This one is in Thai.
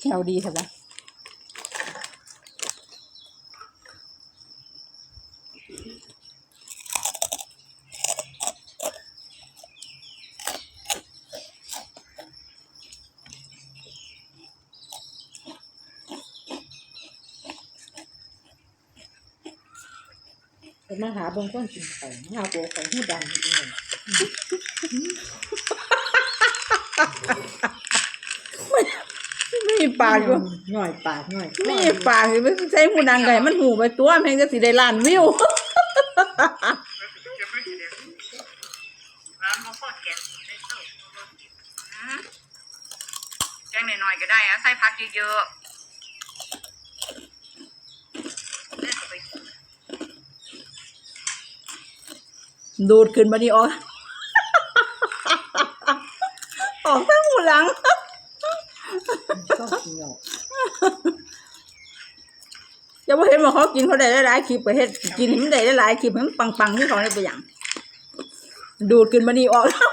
แขวดีใช่ปะเดี๋ยวมาหาเบงก้อนกินไข่มาหาโบของหูดังจริง ไม่มีปากอยู่หน่อยปากหน่อยไม่มีปากเลยไม่ใช่หูดังไงมันหูไปตัวแม่งจะสิได้ล้านวิวร้านเขาทอดแกงได้เท่าแกงหน่อยๆก็ได้อะใส่ผักเยอะๆเล่นเข้าไปดูดขึ้นมานี่ออกออกทั้งหูหลัง ชอบกินหรอกจะว่าเห็นว่าเขากินเขาได้หลายๆคลิปไปเห็ดกินให้มันได้หลายๆคลิปมันปังๆที่เขาได้ไปอย่าง ดูดกินมานี่ออกทั้